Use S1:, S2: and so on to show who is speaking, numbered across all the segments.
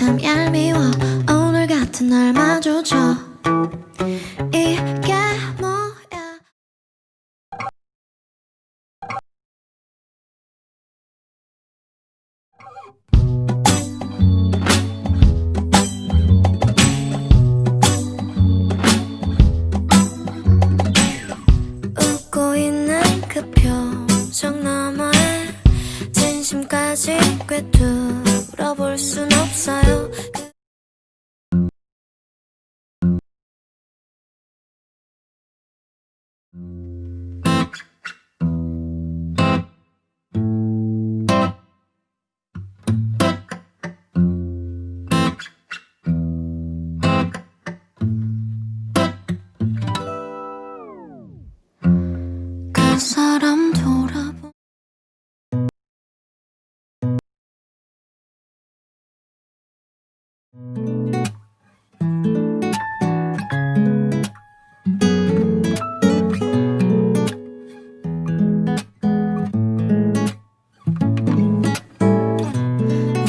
S1: 참 얄미워. 오늘 같은 날 마주쳐. 이게 뭐야? 웃고 있는 그 표정 너머에 진심까지 꿰뚫어볼 순 없어요. 그 사람 돌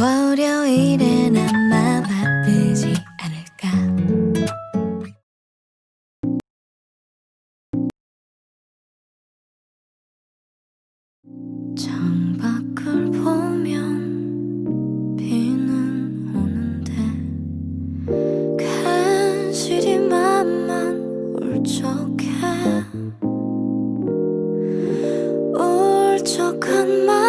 S1: 월요일엔 아마 바쁘지 않을까. 창밖을 보 괜시리 맘만 울적해. 울적한 맘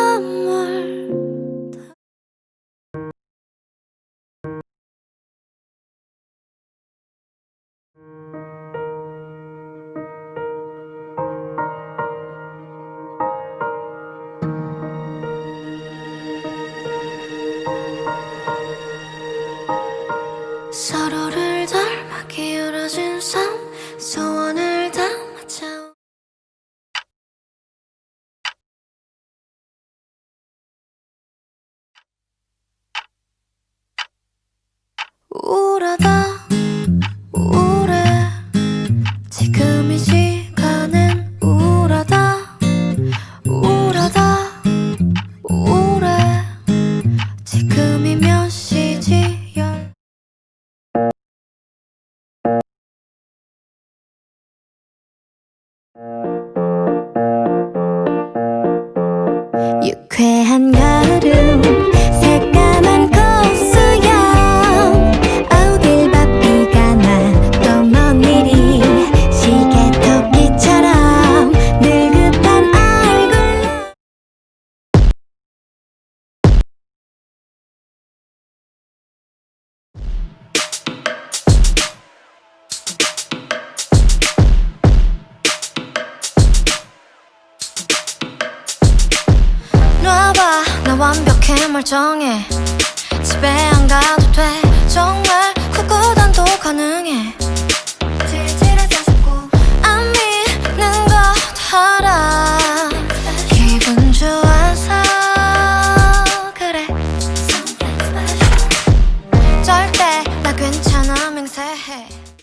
S1: 나 완벽해 멀쩡해. 집에 안 가도 돼. 정말 크고 단도 가능해.